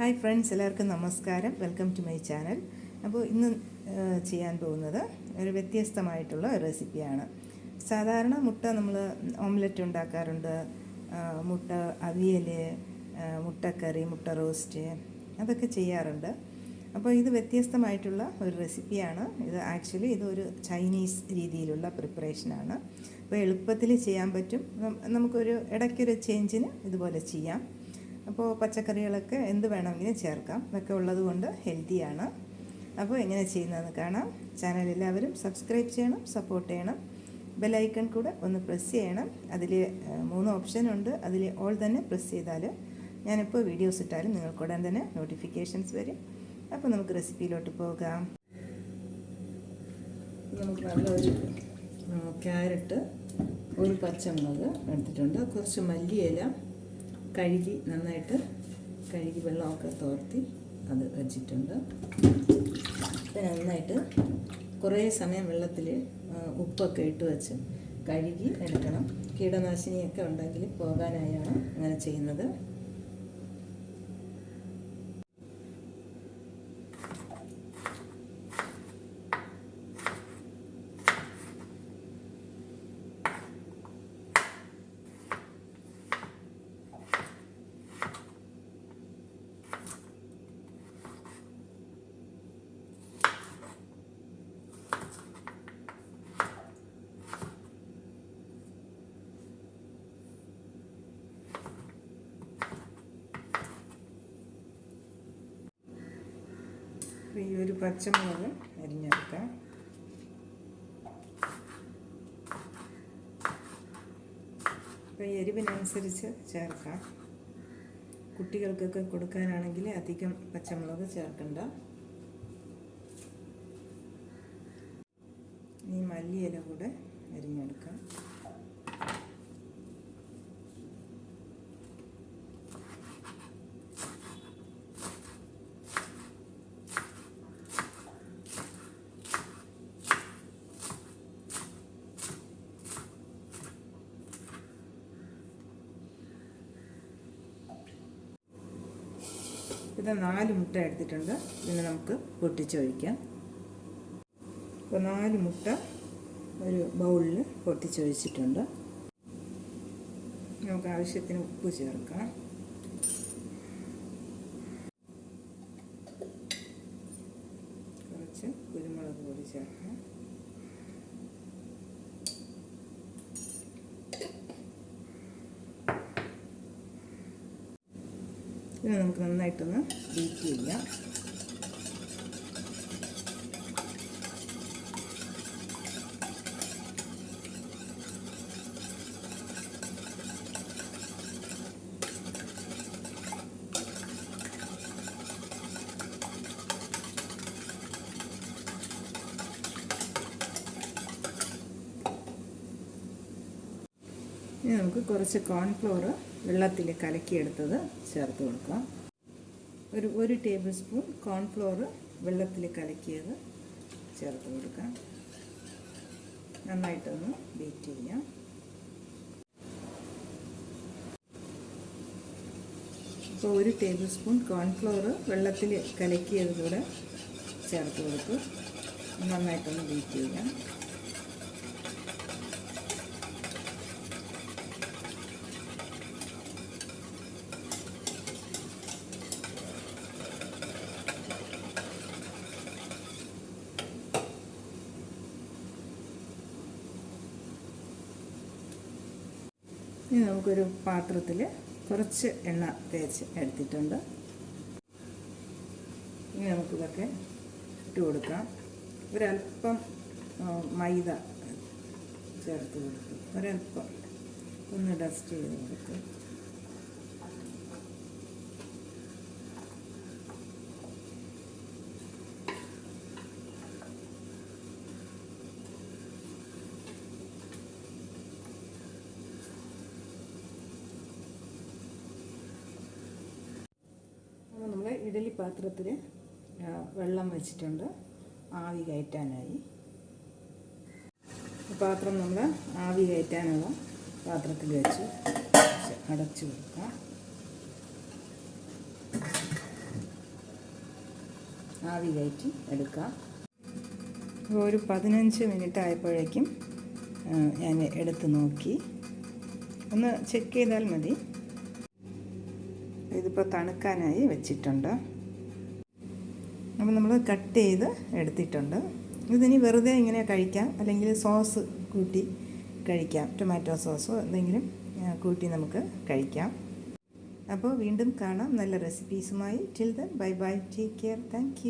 Hi friends എല്ലാവർക്കും നമസ്കാരം. Welcome to my channel. അപ്പോൾ ഇന്ന് ചെയ്യാൻ പോകുന്നത് ഒരു വ്യത്യസ്തമായിട്ടുള്ള റെസിപ്പിയാണ്. സാധാരണ മുട്ട നമ്മൾ ഓംലെറ്റ് ഉണ്ടാക്കാറുണ്ട്. മുട്ട അവിയൽ മുട്ടക്കറി മുട്ട റോസ്റ്റ് അതൊക്കെ ചെയ്യാറുണ്ട്. അപ്പോൾ ഇത് വ്യത്യസ്തമായിട്ടുള്ള ഒരു റെസിപ്പിയാണ്. ഇത് ആക്ച്വലി ഇതൊരു ചൈനീസ് രീതിയിലുള്ള പ്രിപ്പറേഷനാണ് അപ്പോൾ എളുപ്പത്തിൽ ചെയ്യാൻ പറ്റും. നമുക്കൊരു ഇടയ്ക്കൊരു ചേഞ്ചിന് ഇതുപോലെ ചെയ്യാം. അപ്പോൾ പച്ചക്കറികളൊക്കെ എന്ത് വേണമെങ്കിലും ചേർക്കാം. ഇതൊക്കെ ഉള്ളത് കൊണ്ട് ഹെൽത്തിയാണ് അപ്പോൾ എങ്ങനെ ചെയ്യുന്നതെന്ന് കാണാം. ചാനൽ എല്ലാവരും സബ്സ്ക്രൈബ് ചെയ്യണം സപ്പോർട്ട് ചെയ്യണം. ബെലൈക്കൺ കൂടെ ഒന്ന് പ്രസ് ചെയ്യണം. അതിൽ മൂന്ന് ഓപ്ഷൻ ഉണ്ട്. അതിൽ ഓൾ തന്നെ പ്രസ് ചെയ്താൽ ഞാനിപ്പോൾ വീഡിയോസ് ഇട്ടാലും നിങ്ങൾക്ക് ഉടൻ തന്നെ നോട്ടിഫിക്കേഷൻസ് വരും. അപ്പോൾ നമുക്ക് റെസിപ്പിയിലോട്ട് പോകാം. നമുക്ക് നല്ലൊരു ക്യാരറ്റ് ഒരു പച്ചമുളക് എടുത്തിട്ടുണ്ട്. കുറച്ച് മല്ലിയില കഴുകി നന്നായിട്ട് കഴുകി വെള്ളമൊക്കെ തോർത്തി അത് വെച്ചിട്ടുണ്ട്. നന്നായിട്ട് കുറേ സമയം വെള്ളത്തിൽ ഉപ്പൊക്കെ ഇട്ട് വെച്ച് കഴുകി എടുക്കണം. കീടനാശിനിയൊക്കെ ഉണ്ടെങ്കിൽ പോകാനായാണ് അങ്ങനെ ചെയ്യുന്നത്. ഈ ഒരു പച്ചമുളക് അരിഞ്ഞെടുക്കാം. അപ്പോൾ എരിവിനനുസരിച്ച് ചേർക്കാം. കുട്ടികൾക്കൊക്കെ കൊടുക്കാനാണെങ്കിൽ അധികം പച്ചമുളക് ചേർക്കണ്ട. ഈ മല്ലിയില കൂടെ അരിഞ്ഞെടുക്കാം. ഇത് നാല് മുട്ട എടുത്തിട്ടുണ്ട്. ഇതിനെ നമുക്ക് പൊട്ടിച്ചൊഴിക്കാം അപ്പോൾ നാല് മുട്ട ഒരു ബൗളിൽ പൊട്ടിച്ചൊഴിച്ചിട്ടുണ്ട് നമുക്ക് ആവശ്യത്തിന് ഉപ്പ് ചേർക്കാം. കുറച്ച് കുരുമുളക് പൊടി ചേർക്കാം. ഇത് നമുക്ക് നന്നായിട്ടൊന്ന് ബീറ്റ് ചെയ്യാം. ഇനി നമുക്ക് കുറച്ച് കോൺഫ്ലോർ വെള്ളത്തിൽ കലക്കിയെടുത്തത് ചേർത്ത് കൊടുക്കുക ഒരു ഒരു ടേബിൾ സ്പൂൺ കോൺഫ്ലോർ വെള്ളത്തിൽ കലക്കിയത് ചേർത്ത് കൊടുക്കാം. നന്നായിട്ടൊന്ന് ബീറ്റ് ചെയ്യാം. ഇപ്പോൾ ഒരു ടേബിൾ സ്പൂൺ കോൺഫ്ലോർ വെള്ളത്തിൽ കലക്കിയത് കൂടെ ചേർത്ത് കൊടുക്കും നന്നായിട്ടൊന്ന് ബീറ്റ് ചെയ്യാം. ഇനി നമുക്കൊരു പാത്രത്തിൽ കുറച്ച് എണ്ണ തേച്ച് എടുത്തിട്ടുണ്ട്. ഇനി നമുക്കിതൊക്കെ ഇട്ട് കൊടുക്കാം. ഒരല്പം മൈദ ചേർത്ത് കൊടുക്കും. ഒരല്പം ഒന്ന് ഡസ്റ്റ് ചെയ്ത് കൊടുക്കും അപ്പോൾ നമ്മൾ ഇഡലി പാത്രത്തിൽ വെള്ളം വെച്ചിട്ടുണ്ട്. ആവി കയറ്റാനായി. പാത്രം നമ്മൾ ആവി കയറ്റാനുള്ള പാത്രത്തിൽ വെച്ച് അടച്ചു കൊടുക്കാം ആവി കയറ്റി എടുക്കാം അപ്പോൾ ഒരു പതിനഞ്ച് മിനിറ്റ് ആയപ്പോഴേക്കും ഞാൻ എടുത്ത് നോക്കി. ഒന്ന് ചെക്ക് ചെയ്താൽ മതി. ഇതിപ്പോൾ തണുക്കാനായി വെച്ചിട്ടുണ്ട്. അപ്പോൾ നമ്മൾ കട്ട് ചെയ്ത് എടുത്തിട്ടുണ്ട്. ഇതിനി വെറുതെ ഇങ്ങനെ കഴിക്കാം. അല്ലെങ്കിൽ സോസ് കൂട്ടി കഴിക്കാം. ടൊമാറ്റോ സോസോ എന്തെങ്കിലും കൂട്ടി നമുക്ക് കഴിക്കാം. അപ്പോൾ വീണ്ടും കാണാം. നല്ല റെസിപ്പീസുമായി till then bye bye take care thank